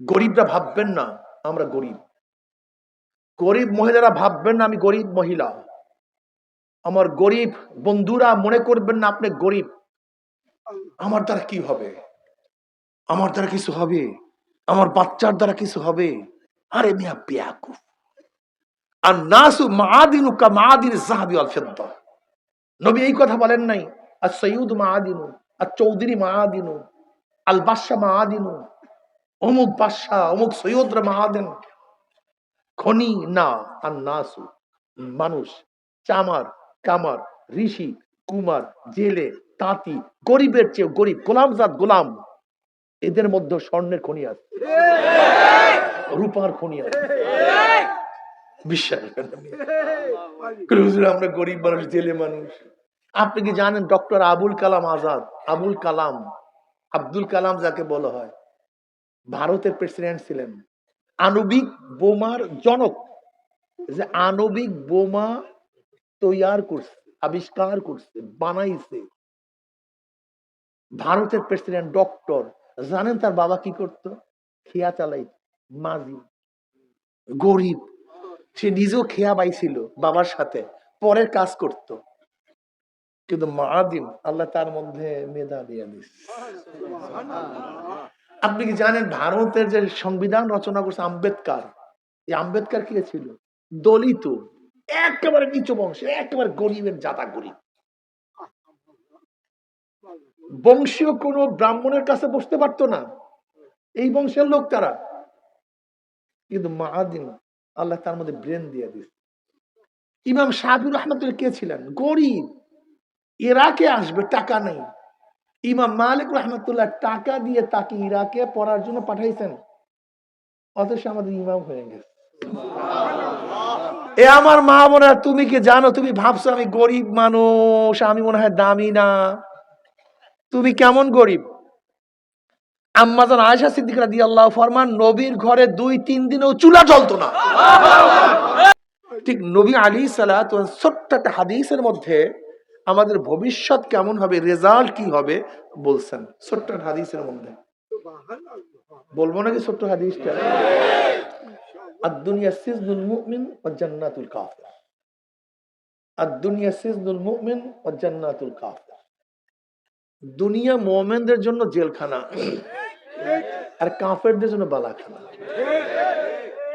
গরিবরা ভাববেন না, আমরা গরিব। গরিব মহিলারা ভাববেন না, আমি গরিব মহিলা। আমার গরিব বন্ধুরা মনে করবেন না, আপনি গরিব। আমার দ্বারা কি হবে? আমার দ্বারা কিছু হবে? আমার বাচ্চার দ্বারা কিছু হবে? আরে মিয়া, বেয়াকুফ। আর নাসু মাদিনু কা মাদিন জাহাবি আল ফিদ্দা। নবী এই কথা বলেন নাই আর সৈয়দ মাদিনু আর চৌধুরী মাদিনু আল বাদশা মাদিনু অমুক বাদশা অমুক সৈয়দরা মাহাদেন। খনি না আর নাসু মানুষ, চামার, কামার, ঋষি, কুমার, জেলে, তাঁতি, গরিবের চেয়ে গরিব, গোলাম জাত গোলাম। এদের মধ্যে স্বর্ণের খনি আছে। রূপার খনি আছে। বিশ্বাস আমরা গরিব মানুষ, জেলে মানুষ। আপনি কি জানেন, ডক্টর আবুল কালাম আজাদ, আবুল কালাম, আব্দুল কালাম যাকে বলা হয় ভারতের প্রেসিডেন্ট ছিলেন। আণবিক বোমার জনক। যে আণবিক বোমা তৈয়ার করছে, আবিষ্কার করছে, বানাইছে। ভারতের প্রেসিডেন্ট ডক্টর, জানেন তার বাবা কি করতো? খেয়া চালাই মাঝি গরিব, সে নিজেও খেয়া পাইছিল বাবার সাথে, পরের কাজ করত। কিন্তু মাদিন আল্লাহ তার মধ্যে মেধা দিয়ে দিস আপনি কি জানেন ভারতের যে সংবিধান রচনা করছে আম্বেদকার? এই আম্বেদকার কে ছিল? দলিত, একেবারে নিচু বংশে, একেবারে গরিবের জাতা গরিব। বংশীয় কোন ব্রাহ্মণের কাছে বসতে পারতো না। এই বংশের লোক তারা। কিন্তু মাহাদিন আল্লাহ তার মধ্যে ব্রেন দিয়ে দিস ইমাম সাহাবুর রহমতুল্লাহ কে ছিলেন? গরিব। ইরাকে আসবে? টাকা নেই। ইমাম মালিক রহমতুল্লাহ টাকা দিয়ে তাকে ইরাকে পড়ার জন্য পাঠাইছেন। অথচ আমাদের ইমাম হয়ে গেছে। এ আমার মা বোনা তুমি কি জানো, তুমি ভাবছ আমি গরিব মানুষ, আমি মনে হয় দামি না? তুমি কেমন গরিব? আম্মাজান আয়সা সিদ্দিক রাদি আল্লাহ ফরমান, নবীর ঘরে দুই, তিন দিনেও চুলা জ্বলতো না। ঠিক নবী আলী সালাহ ছোট্ট একটা হাদিসের মধ্যে আমাদের ভবিষ্যৎ কেমন হবে রেজাল্ট কি হবে বলছেন। ছোট্ট হাদিসের মধ্যে। বলব নাকি ছোট্ট হাদিসটা? আর দুনিয়া সিজনুল মুমিন ও জান্নাতুল কাফির। আর দুনিয়া সিজনুল মুমিন ও জান্নাতুল কাফির। দুনিয়া মোমেনদের জন্য জেলখানা আর কাফেরদের জন্য বালাখানা।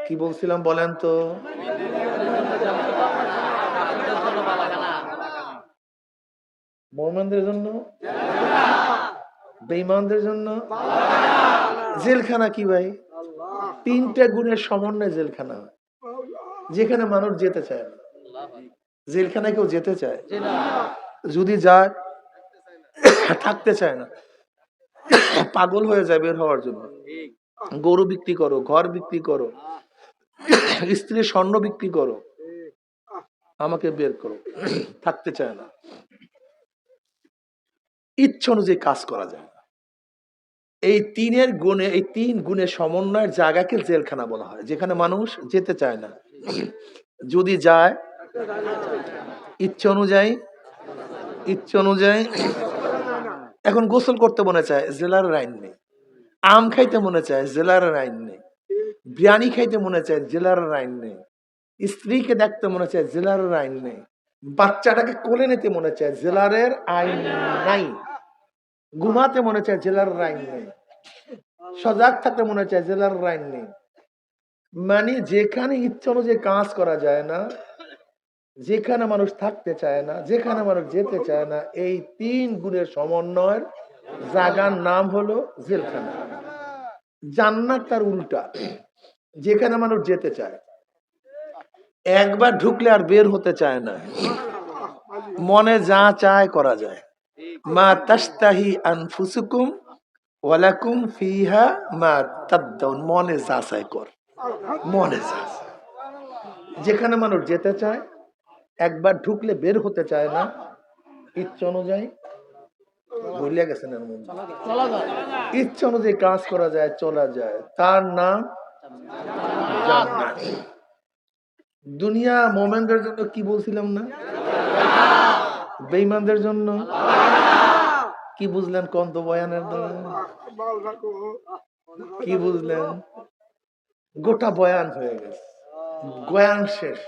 কি বলছিলাম বলেন তো? মোমেনদের জন্য? বেঈমানদের জন্য? জেলখানা কি ভাই? তিনটা গুণের সমন্বয়ে জেলখানা যেখানে মানুষ যেতে চায় না। জেলখানায় কেউ যেতে চায়? যদি যায়, থাকতে চায় না। পাগল হয়ে যায় বের হওয়ার জন্য। গরু বিক্রি করো, ঘর বিক্রি করো, স্ত্রীর স্বর্ণ বিক্রি করো, আমাকে বের করো। থাকতে চায় না। ইচ্ছা অনুযায়ী কাজ করা যায় না। এই তিনের গুণে, এই তিন গুণের সমন্বয়ের জায়গাকে জেলখানা বলা হয়, যেখানে মানুষ যেতে চায় না। যদি যায়, ইচ্ছে অনুযায়ী ইচ্ছে অনুযায়ী, এখন গোসল করতে মনে চায়, জেলার আইন নেই। আম খাইতে মনে চায়, জেলার আইন নেই। বিরিয়ানি খাইতে মনে চায়, জেলার আইন নেই। স্ত্রীকে দেখতে মনে চায়, জেলার আইন নেই। বাচ্চাটাকে কোলে নিতে মনে চায়, জেলারের আইন নাই। ঘুমাতে মনে চায় জেলার আইন নেই। সজাগ থাকতে মনে চায় জেলার আইন নেই। মানে যেখানে ইচ্ছা অনুযায়ী কাজ করা যায় না, যেখানে মানুষ থাকতে চায় না, যেখানে মানুষ যেতে চায় না, এই তিন গুণের সমন্বয়ের জায়গার নাম হলো জেলখানা। জান্নাত তার উল্টা, যেখানে মানুষ যেতে চায়। একবার ঢুকলে আর বের হতে চায় না। মনে যা চায় করা যায়। মা তাস্তাহি আনফুসুকুম ওয়ালাকুম ফিহা মা তাদ্দাউন মনে যা চায় কর মনে যা চায়। যেখানে মানুষ যেতে চায়, একবার ঢুকলে বের হতে চায় না, ইচ্ছা অনুযায়ী ভুলিয়া গেছেন এর মধ্যে ইচ্ছা অনুযায়ী কাজ করা যায়, চলা যায় তার নাম। দুনিয়া মোমেনদের জন্য কি বলছিলাম না বেইমানদের জন্য? কি বুঝলেন কোন তো বয়ানের দ্বারা? কি বুঝলেন? গোটা বয়ান হয়ে গেছে। বয়ান শেষ।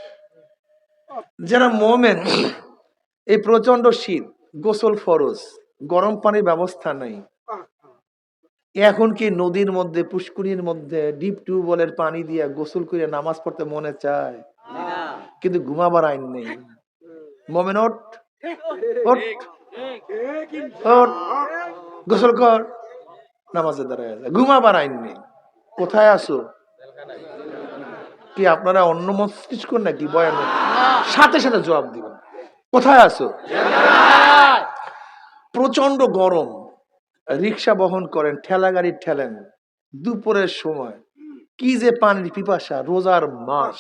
যারা মোমেন এই প্রচণ্ড শীত গোসল ফরজ গরম পানির ব্যবস্থা নেই। এখন কি নদীর মধ্যে পুষ্করির মধ্যে ডিপ টিউবওয়েলের পানি দিয়ে গোসল করে নামাজ পড়তে মনে চায়? কিন্তু ঘুমাবার আইন নেই। মোমেন ওঠ ওঠ ওঠ। গোসল কর। নামাজে দাঁড়ায় যা। ঘুমাবার কোথায় আসো কি আপনারা অন্য মস্তিষ্ক নাকি? বয়ান সাথে সাথে জবাব দিবেন। কোথায় আসো প্রচণ্ড গরম। রিক্সা বহন করেন, ঠেলা গাড়ি ঠেলেন। দুপুরের সময়। কি যে পানির পিপাসা, রোজার মাস।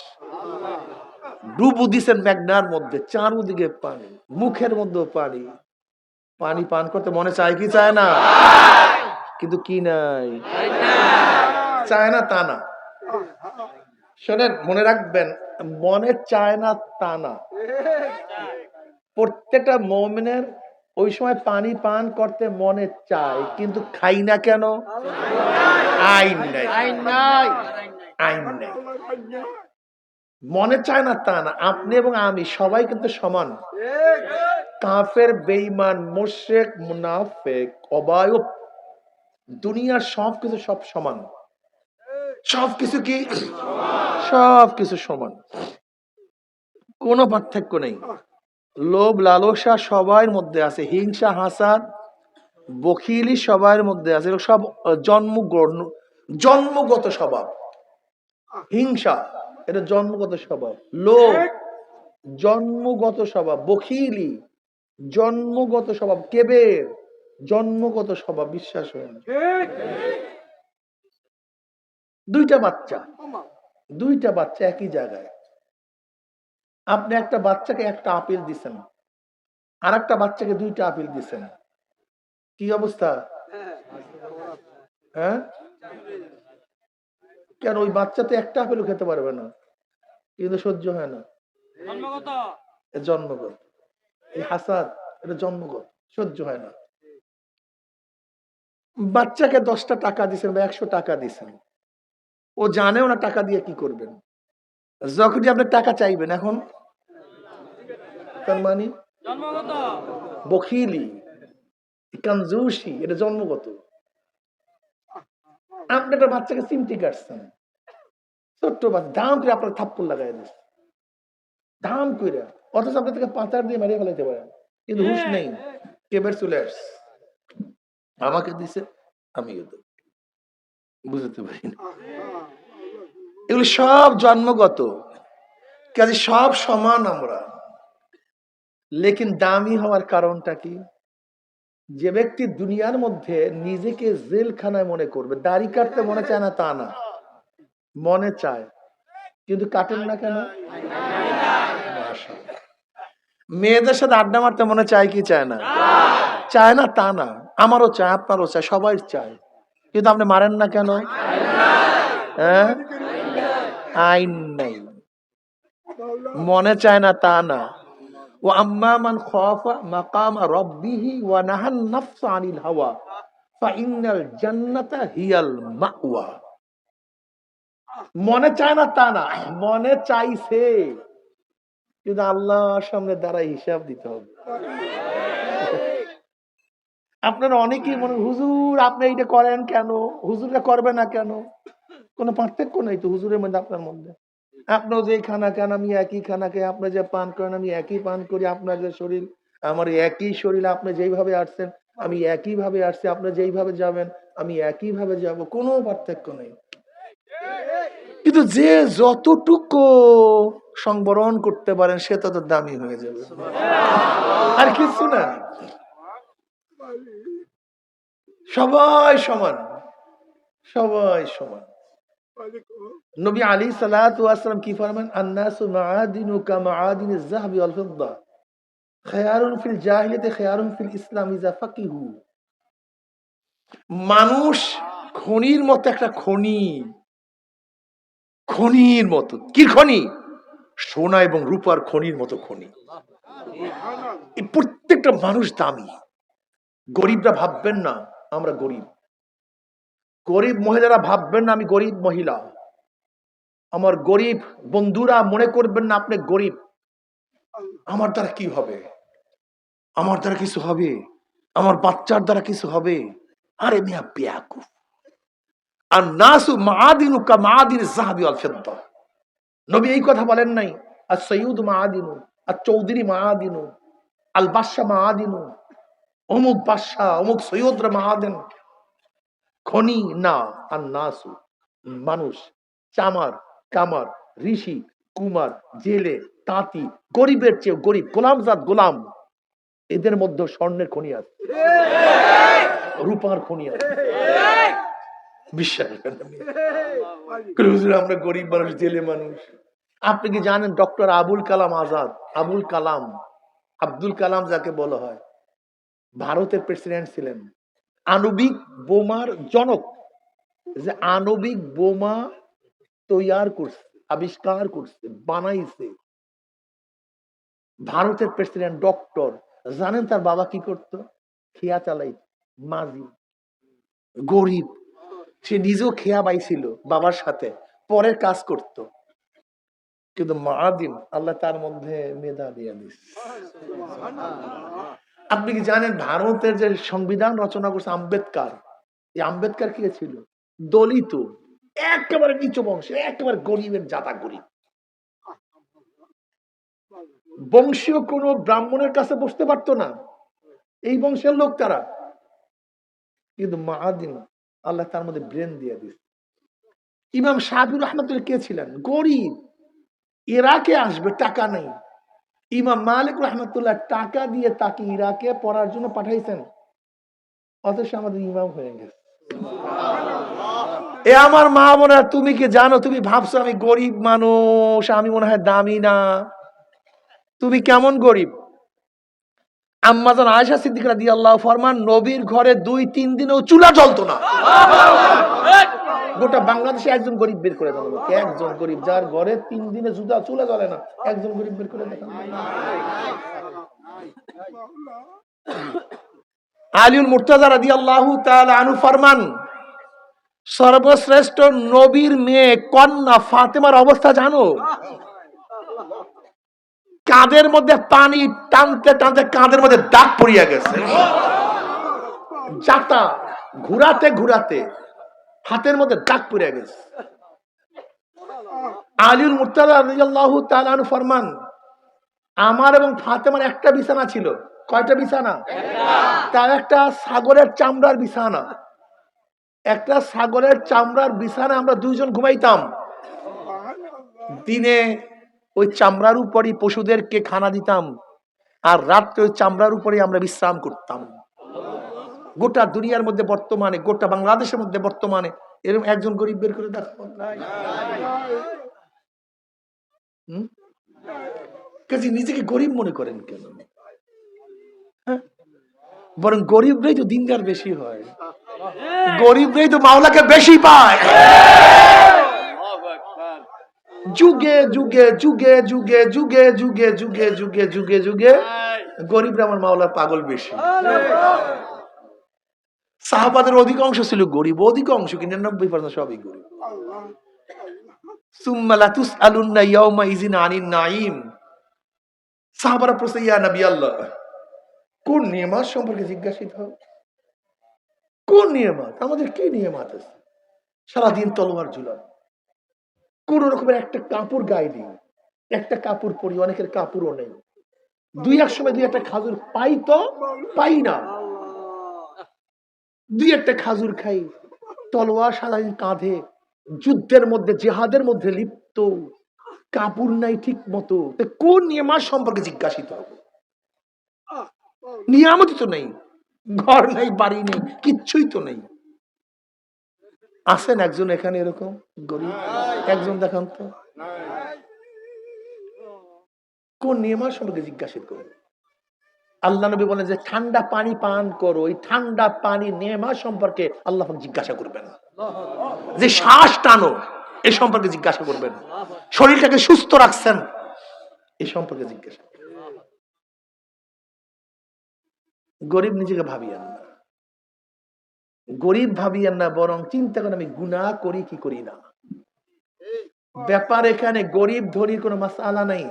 ডুবু দিছেন মেঘনার মধ্যে চারুদিকে পানি মুখের মধ্যে পানি। পানি পান করতে মনে চায় কি চায় না? কিন্তু কি নাই। চায় না তা না। শোনেন মনে রাখবেন মনে চায় না তা না। প্রত্যেকটা মমিনের ওই সময় পানি পান করতে মনে চায় কিন্তু খাই না কেন? আইন নাই। আইন নাই। মনে চায় না তা না। আপনি এবং আমি সবাই কিন্তু সমান। কাফের বেইমান মোশেক মুনাফেক অবায়ব দুনিয়ার সব কিছু সব সমান। সব কিছু কি? সব কিছু সমান। কোনো পার্থক্য নেই। লোভ, লালসা সবার মধ্যে আছে। হিংসা, হাসাদ, বখিলি সবার মধ্যে আছে। সব জন্ম জন্মগত স্বভাব। হিংসা। এটা জন্মগত স্বভাব। লোভ। জন্মগত স্বভাব বখিলি। জন্মগত স্বভাব কেবের জন্মগত স্বভাব বিশ্বাস হয় না। দুইটা বাচ্চা। দুইটা বাচ্চা একই জায়গায়। আপনি একটা বাচ্চাকে একটা আপিল দিছেন আর একটা বাচ্চাকে দুইটা আপিল দিছেন। কি অবস্থা? হ্যাঁ? কেন ওই বাচ্চা তো একটা আপেলও খেতে পারবে না? কিন্তু সহ্য হয় না। জন্মগত? এই হাসাদ এটা জন্মগত সহ্য হয় না। বাচ্চাকে দশটা টাকা দিছেন বা একশো টাকা দিছেন ও জানেও না টাকা দিয়ে কি করবেন। যখনই আপনি টাকা চাইবেন এখন? তার মানে? বখিলি কানজুসি এটা জন্মগত। আপনি একটা বাচ্চাকে চিমটি কাটছেন ছোট্ট বাচ্চা ধাম করে আপনার থাপ্পড় লাগাই দিচ্ছে। ধাম করে। অথচ আপনি তাকে পাতার দিয়ে মেরে ফেলাইতে পারেন। কিন্তু হুশ নেই। কেবের চলে আসছে? আমাকে দিছে আমিও দেব। বুঝতে পারি না। এগুলো সব জন্মগত। কাজে সব সমান আমরা। লেকিন দামি হওয়ার কারণটা কি? যে ব্যক্তি দুনিয়ার মধ্যে নিজেকে জেলখানায় মনে করবে, দাড়ি কাটতে মনে চায় না তা না। মনে চায়। কিন্তু কাটেন না কেন। মেয়েদের সাথে আড্ডা মারতে মনে চায় কি চায় না? চায় না তা না। আমারও চায়, আপনারও চায়, সবাই চায়। কিন্তু আপনি মারেন না কেন? হ্যাঁ? আইন নাই। মনে চায় না তা না। ও খাফা রাব্বিহি ওয়া নাহান নাফসা আনিল হাওয়া ফাইনাল জান্নাতা হিয়াল মাওয়া। মনে চায় না তা না, মনে চাইছে। কিন্তু সামনে দ্বারা হিসাব দিতে হবে। আপনারা অনেকেই মনে হুজুর, আপনি এইটা করেন কেন? হুজুরটা করবে না কেন? কোনো পার্থক্য নেই তো হুজুরের মধ্যে, আপনার মধ্যে। আপনার যে খানা খান, আমি একই খানা খাই, আপনি যে পান করেন, আমি একই পান করি, আপনার যে শরীর, আমার একই শরীর, আপনি যেইভাবে আসছেন, আমি একই ভাবে আসছি, আপনি যেইভাবে যাবেন, আমি একই ভাবে যাব, কোনো পার্থক্য নেই। কিন্তু যে যতটুকু সংবরণ করতে পারেন, সে তত দামি হয়ে যাবে। আর কিছু না। সবাই সমান। সবাই সমান। নবী আলী সালাম কি ফরমান? আন্নাসু মাআদিনু কা যাহাবি ওয়াল ফিদ্দা। খায়ারুন ফিল জাহিলিয়াতি খায়ারুন ফিল ইসলাম ইজা ফাকিহু। মানুষ খনির মতো একটা খনি। খনির মতো। কি খনি? সোনা এবং রূপার খনির মতো খনি। প্রত্যেকটা মানুষ দামি। গরিবরা ভাববেন না আমরা গরিব। গরিব মহিলারা ভাববেন না আমি গরিব মহিলা। আমার গরিব বন্ধুরা মনে করবেন না আপনি গরিব। আমার দ্বারা কি হবে? আমার দ্বারা কিছু হবে? আমার বাচ্চার দ্বারা কিছু হবে? আরে মিয়া বেয়াকুফ আর নাসু মাদিনু কা মাদিন জাহাবি আল ফিদ্দা। নবী এই কথা বলেন নাই? আর সৈয়দ মাদিনু আর চৌধুরী মাদিনু আল বাদশা মাদিনু অমুক বাদশাহ, অমুক সৈয়দরা মাহাদেন খনি না আর নাসু। মানুষ, চামার, কামার, ঋষি, কুমার, জেলে, তাঁতি, গরিবের চেয়ে গরিব, গোলাম জাত গোলাম। এদের মধ্যে স্বর্ণের খনি আছে। রূপার খনি আছে। বিশ্বাস আমরা গরিব মানুষ, জেলে মানুষ। আপনি কি জানেন, ডক্টর আবুল কালাম আজাদ, আবুল কালাম, আব্দুল কালাম যাকে বলা হয়, ভারতের প্রেসিডেন্ট ছিলেন। আণবিক বোমার জনক। যে আণবিক বোমা তৈয়ার করছে, আবিষ্কার করছে, বানাইছে। ভারতের প্রেসিডেন্ট ডক্টর জানেন তার বাবা কি করতো? খেয়া চালাই মাঝি গরিব, সে নিজেও খেয়া পাইছিল বাবার সাথে, পরের কাজ করত। কিন্তু মাদিন আল্লাহ তার মধ্যে মেধা দিয়ে দিস আপনি কি জানেন ভারতের যে সংবিধান রচনা করছে আম্বেদকার? এই আম্বেদকার কে ছিল? দলিত। একেবারে নিচু বংশে, একেবারে গরিবের জাতা গরিব। বংশীয় কোনো ব্রাহ্মণের কাছে বসতে পারতো না। এই বংশের লোক তারা। কিন্তু মাহাদিন আল্লাহ তার মধ্যে ব্রেন দিয়ে দিস ইমাম সাহাবুর রহমতুল্লাহ কে ছিলেন? গরিব। ইরাকে আসবে? টাকা নেই। ইমাম মালিক রহমতুল্লাহ টাকা দিয়ে তাকে ইরাকে পড়ার জন্য পাঠাইছেন। অথচ আমাদের ইমাম হয়ে গেছে। এ আমার মা বোনা তুমি কি জানো, তুমি ভাবছ আমি গরিব মানুষ, আমি মনে হয় দামি না? তুমি কেমন গরিব? আম্মাজান আয়সা সিদ্দিক রাদি আল্লাহ ফরমান, নবীর ঘরে দুই তিন দিনেও চুলা জ্বলতো না। গোটা বাংলাদেশে একজন গরিব বের করে আমাকে। একজন গরিব যার ঘরে তিন দিনে জুদা চুলা জ্বলে না, একজন গরিব বের করে দেখান আলিউল মুর্তাজা রাদি আল্লাহ আনু ফরমান, সর্বশ্রেষ্ঠ নবীর মেয়ে কন্যা ফাতেমার অবস্থা জানো? কাঁধের মধ্যে পানি টানতে টানতে কাঁধের মধ্যে দাগ পড়িয়া গেছে। যাতা, ঘুরাতে ঘুরাতে হাতের মধ্যে দাগ পড়িয়া গেছে। আলিউল মুর্তাজা রাদিয়াল্লাহু ফরমান, আমার এবং ফাতেমার একটা বিছানা ছিল। কয়টা বিছানা? তার একটা সাগরের চামড়ার বিছানা। একটা সাগরের চামড়ার বিছানা আমরা দুইজন ঘুমাইতাম। দিনে ওই চামড়ার উপরই পশুদেরকে খানা দিতাম, আর রাত্রে ওই চামড়ার উপরেই আমরা বিশ্রাম করতাম। গোটা দুনিয়ার মধ্যে বর্তমানে, গোটা বাংলাদেশের মধ্যে বর্তমানে এরকম একজন গরিব বের করে হুম? কাজে, নিজেকে গরিব মনে করেন কেন? হ্যাঁ? বরং গরিবরাই তো দিনদার বেশি হয়। গরিবরাই তো মাওলাকে বেশি পায়। যুগে যুগে যুগে যুগে যুগে যুগে যুগে যুগে যুগে যুগে গরিবরা আমার মাওলার পাগল বেশি। সাহাবাদের অধিকাংশ ছিল গরিব, অধিকাংশ কি নিরানব্বই পার্সেন্ট সবই গরিব। সাহাবারা প্রশ্ন, ইয়া আল্লাহ, কোন সম্পর্কে জিজ্ঞাসিত হবে কোন আমাদের কি নিয়ামত আছে? সারাদিন তলোয়ার ঝুলানো কোন রকমের একটা কাপড় গায়ে নেই একটা কাপড় পরি অনেকের কাপড়ও নেই। দুই এক সময় দুই একটা খাজুর পাই তো, পাই না। দুই একটা খাজুর খাই, তলোয়ার সারাদিন কাঁধে, যুদ্ধের মধ্যে, জেহাদের মধ্যে লিপ্ত, কাপড় নাই ঠিক মতো। কোন নিয়ামাত সম্পর্কে জিজ্ঞাসিত হবে? নিয়ামতই তো নেই, ঘর নাই, বাড়ি নেই, কিচ্ছুই তো নেই। আছেন একজন এখানে এরকম? গরিব? একজন দেখান তো। কোন নিয়মার সম্পর্কে জিজ্ঞাসিত করুন আল্লাহ নবী বলেন যে, ঠান্ডা পানি পান করো। ওই ঠান্ডা পানি নেমা সম্পর্কে আল্লাহ জিজ্ঞাসা করবেন। যে শ্বাস টানো, এ সম্পর্কে জিজ্ঞাসা করবেন। শরীরটাকে সুস্থ রাখছেন, এ সম্পর্কে জিজ্ঞাসা গরিব নিজেকে ভাবিয়েন না। গরিব ভাবিয়েন না, বরং চিন্তা করেন, আমি গুনাহ করি কি করি না? ব্যাপার এখানে গরিব ধরির কোনো মাসালা নাই।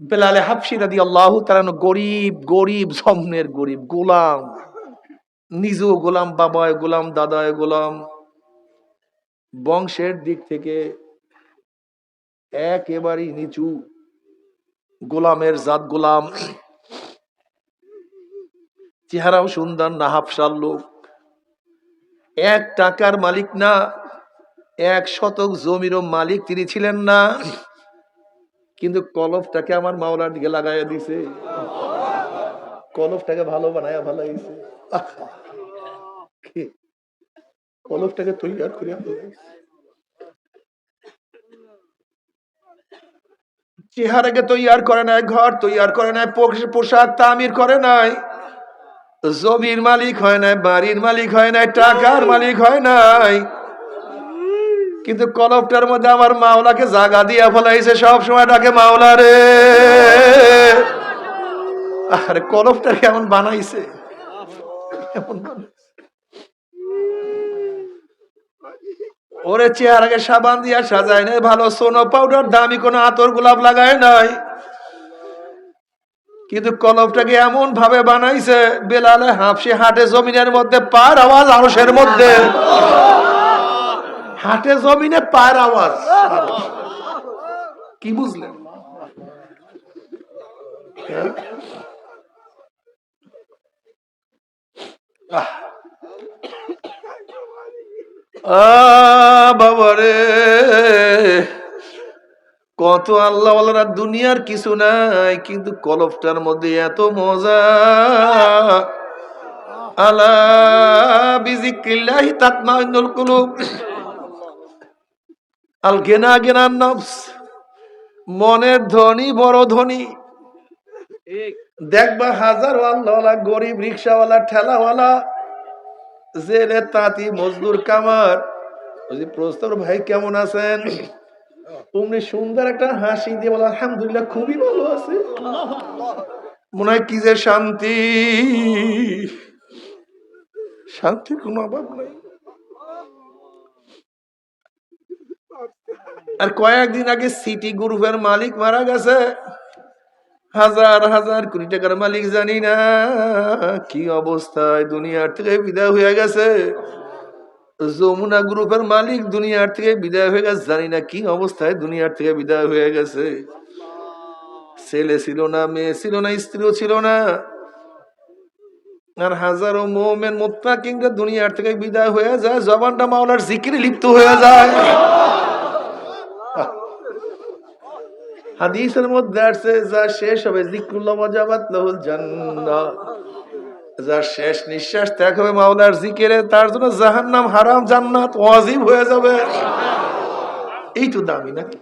বেলালে হাফসি রাদি আল্লাহ তারানো গরিব গরিব সম্নের গরিব, গোলাম, নিজেও গোলাম বাবায় গোলাম দাদায় গোলাম। বংশের দিক থেকে একেবারেই নিচু, গোলামের জাত গোলাম। চেহারাও সুন্দর, না হাফসার লোক। এক টাকার মালিক না, এক শতক জমিরও মালিক তিনি ছিলেন না। কিন্তু কলফটাকে আমার মাওলার দিকে লাগাইয়া দিছে। কলফটাকে ভালো বানায়া ভালো হয়েছে কলফটাকে তৈরি করিয়া চেহারাকে তৈয়ার করে নাই, ঘর তৈয়ার করে নাই, পোশ- পোশাক তামির করে নাই, জমির মালিক হয় নাই, বাড়ির মালিক হয় নাই, টাকার মালিক হয় নাই। কিন্তু কলপটার মধ্যে আমার মাওলাকে জাগা দিয়া ফলাইছে, সব সময় ডাকে, মাওলা রে। আরে কলপটা কেমন বানাইছে বানাইছে। ওরে চেহারাকে সাবান দিয়া সাজায় নাই, ভালো সোনো পাউডার, দামি কোনো আতর গোলাপ লাগায় নাই। কিন্তু কলবটাকে এমন ভাবে বানাইছে, বেলালে হাফসে হাটে জমিনের মধ্যে পার আওয়াজ আরসের মধ্যে। হাটে জমিনে পায়ের আওয়াজ। কি বুঝলেন? হ্যাঁ? বাবারে কত আল্লাহ দুনিয়ার কিছু নাই, কিন্তু কলফটার মধ্যে এত মজা। আলা বিজিকিল্লাহি তাতমাইনুল কুলুব। আল গেনা গেনার নফস। মনের ধনী, বড় ধনী। দেখবা হাজার আল্লাহওয়ালা, গরিব রিক্সাওয়ালা, ঠেলাওয়ালা। জেলে তাঁতি, মজদুর, কামার। প্রস্তর ভাই কেমন আছেন? অমনি সুন্দর একটা হাসি দিয়ে বলে, আলহামদুলিল্লাহ, খুবই ভালো আছে। মনে হয় কি যে শান্তি। শান্তির কোনো অভাব নাই। আর কয়েকদিন আগে সিটি গ্রুপের মালিক মারা গেছে। হাজার হাজার কোটি টাকার মালিক জানি না কি অবস্থায় দুনিয়ার থেকে বিদায় হয়ে গেছে। যমুনা গ্রুপের মালিক দুনিয়ার থেকে বিদায় হয়ে গেছে, জানি না কি অবস্থায় দুনিয়ার থেকে বিদায় হয়ে গেছে। ছেলে ছিল না, মেয়ে ছিল না, স্ত্রীও ছিল না। আর হাজারো মোমেন মোত্তা কিংবা দুনিয়ার থেকে বিদায় হয়ে যায়, জবানটা মাওলার জিকিরে লিপ্ত হয়ে যায়। হাদিসের মধ্যে আসছে যা শেষ হবে জিক্রুল্লাহ মজাবাত লহুল জান্নাত যার শেষ নিঃশ্বাস ত্যাগ হবে মাওলার জিকিরে, তার জন্য জাহান্নাম হারাম, জান্নাত ওয়াজিব হয়ে যাবে। এই তো দামি নাকি?